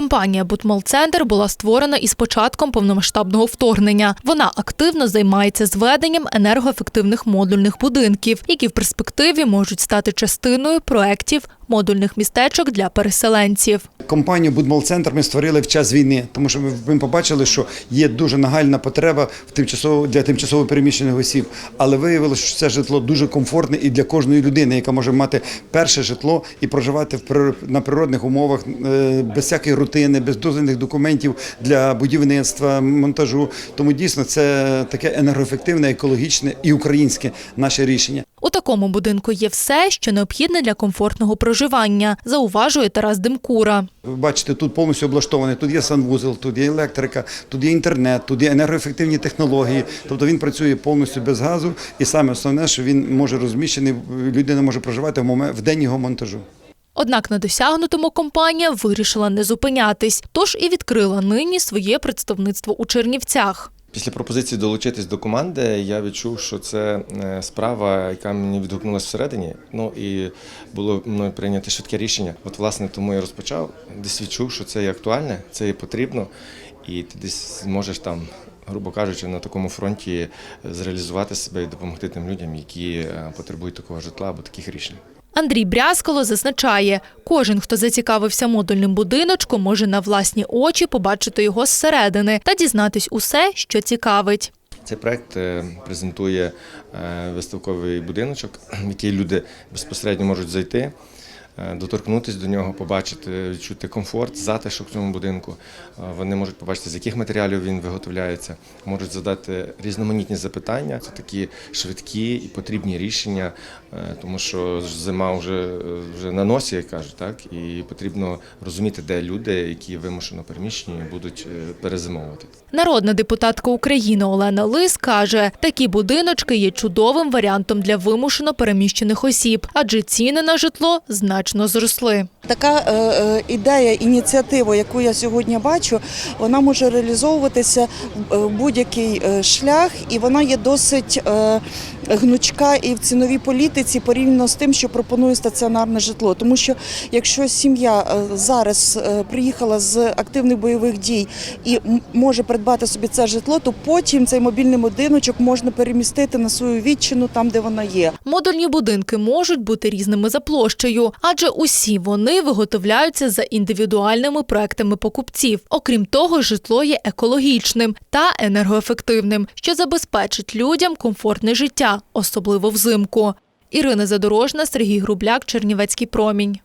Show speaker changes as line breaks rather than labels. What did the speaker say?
Компанія Бутмолцентр була створена із початком повномасштабного вторгнення. Вона активно займається зведенням енергоефективних модульних будинків, які в перспективі можуть стати частиною проєктів модульних містечок для переселенців.
Компанію Будмол-центр ми створили в час війни, тому що ми, побачили, що є дуже нагальна потреба в тимчасово для тимчасово переміщених осіб. Але виявилося, що це житло дуже комфортне і для кожної людини, яка може мати перше житло і проживати в на природних умовах е, без всякої рутини, без дозвільних документів для будівництва, монтажу. Тому дійсно це таке енергоефективне, екологічне і українське наше рішення.
У такому будинку є все, що необхідне для комфортного проживання, зауважує Тарас Демкура.
Ви бачите, тут повністю облаштований. Тут є санвузол, тут є електрика, тут є інтернет, тут є енергоефективні технології. Тобто він працює повністю без газу, і саме основне, що він може розміщений, людина може проживати в момент в день його монтажу.
Однак на досягнутому компанія вирішила не зупинятись, тож і відкрила нині своє представництво у Чернівцях.
Після пропозиції долучитись до команди я відчув, що це е, справа, яка мені відгукнулася всередині. Ну і було мною прийнято швидке рішення. От власне тому я розпочав. Десь відчув, що це є актуальне, це є потрібно, і ти десь зможеш там, грубо кажучи, на такому фронті зреалізувати себе і допомогти тим людям, які е, потребують такого житла або таких рішень.
Андрій Брязкало зазначає, кожен, хто зацікавився модульним будиночком, може на власні очі побачити його зсередини та дізнатись усе, що цікавить.
Цей проект е, презентує е, виставковий будиночок, в який люди безпосередньо можуть зайти, доторкнутися до нього, побачити, відчути комфорт, затишок в цьому будинку. Е, Вони можуть побачити, з яких матеріалів він виготовляється, можуть задати різноманітні запитання. Це такі швидкі і потрібні рішення, е, тому що зима вже, е, вже на носі, як кажуть, так і потрібно розуміти, де люди, які вимушено переміщені, будуть е, перезимовувати.
Народна депутатка України Олена Лис каже, такі будиночки є чудовим варіантом для вимушено переміщених осіб, адже ціни на житло значно зросли.
Така е, е, ідея, ініціатива, яку я сьогодні бачу, вона може реалізовуватися в е, будь-який е, шлях, і вона є досить гнучка і в ціновій політиці порівняно з тим, що пропонує стаціонарне житло. Тому що якщо сім'я е, зараз е, приїхала з активних бойових дій і може придбати собі це житло, то потім цей мобільний будиночок можна перемістити на свою відчину там, де вона є.
Модульні будинки можуть бути різними за площею, адже усі вони виготовляються за індивідуальними проектами покупців. Окрім того, житло є екологічним та енергоефективним, що забезпечить людям комфортне життя, особливо взимку. Ірина Задорожна, Сергій Грубляк, Чернівецький промінь.